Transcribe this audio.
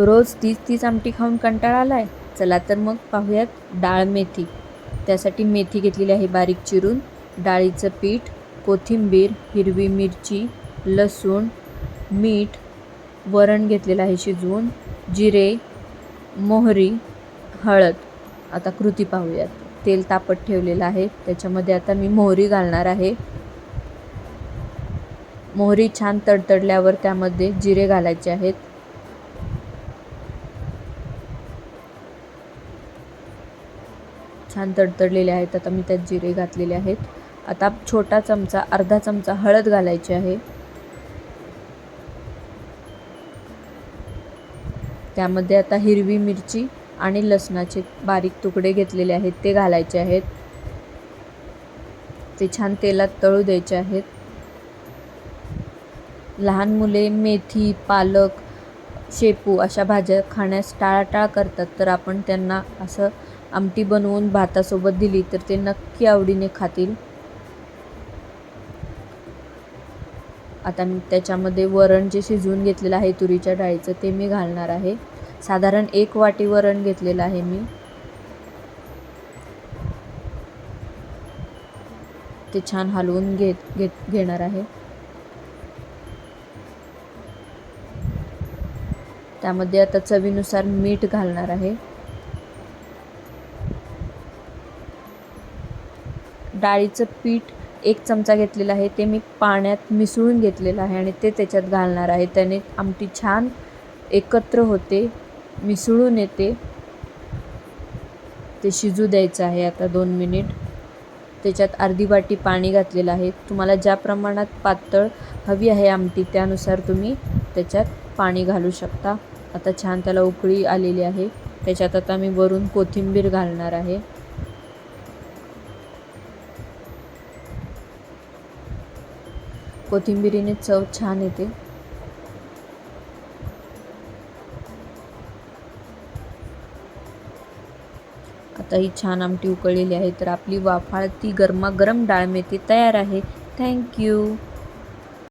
रोज तीच तीच आमटी खाऊन कंटाळा आला आहे चला तर मग पाहूयात डाळ मेथी. त्यासाठी मेथी घेतलेली आहे बारीक चिरून. डाळीचं पीठ कोथिंबीर हिरवी मिरची लसूण मीठ वरण घेतलेलं आहे शिजवून जिरे मोहरी हळद. आता कृती पाहूयात. तेल तापत ठेवलेलं आहे. त्याच्यामध्ये आता मी मोहरी घालणार आहे. मोहरी छान तडतडल्यावर त्यामध्ये जिरे घालायचे आहेत. छान तडतडलेले आहेत. आता मी त्यात जिरे घातलेले आहेत. आता छोटा चमचा अर्धा चमचा हळद घालायची आहे. त्यामध्ये आता हिरवी मिरची आणि लसणाचे बारीक तुकडे घेतलेले आहेत. ते घालायचे आहेत. ते छान तेलात तळू द्यायचे आहेत. लहान मुले मेथी पालक शेपू अशा भाज्या खाण्यास टाळाटाळ करतात. तर आपण त्यांना असं आमटी बनवून भातासोबत दिली तर ते नक्की आवडीने खातील. आता मी त्याच्यामध्ये वरण जे शिजवून घेतलेलं आहे तुरीच्या डाळीचं ते मी घालणार आहे. साधारण एक वाटी वरण घेतलेलं आहे मी. ते छान हलवून घेत घेत घेणार आहे. त्यामध्ये आता चवीनुसार मीठ घालणार आहे. डाळीचं पीठ एक चमचा घेतलेला आहे ते मी पाण्यात मिसळून घेतलेलं आहे आणि ते त्याच्यात घालणार आहे. त्याने आमटी छान एकत्र होते मिसळून येते. ते शिजू द्यायचं आहे आता दोन मिनिट. त्याच्यात अर्धी वाटी पाणी घातलेलं आहे. तुम्हाला ज्या प्रमाणात पातळ हवी आहे आमटी त्यानुसार तुम्ही त्याच्यात पाणी घालू शकता. आता छान त्याला उकळी आलेली आहे. त्याच्यात आता मी वरून कोथिंबीर घालणार आहे. कोथिंबिरीने चव छान येते. आता ही छान आमटी उकळलेली आहे तर आपली वाफाळती गरमागरम डाळ मेथी तयार आहे. थँक्यू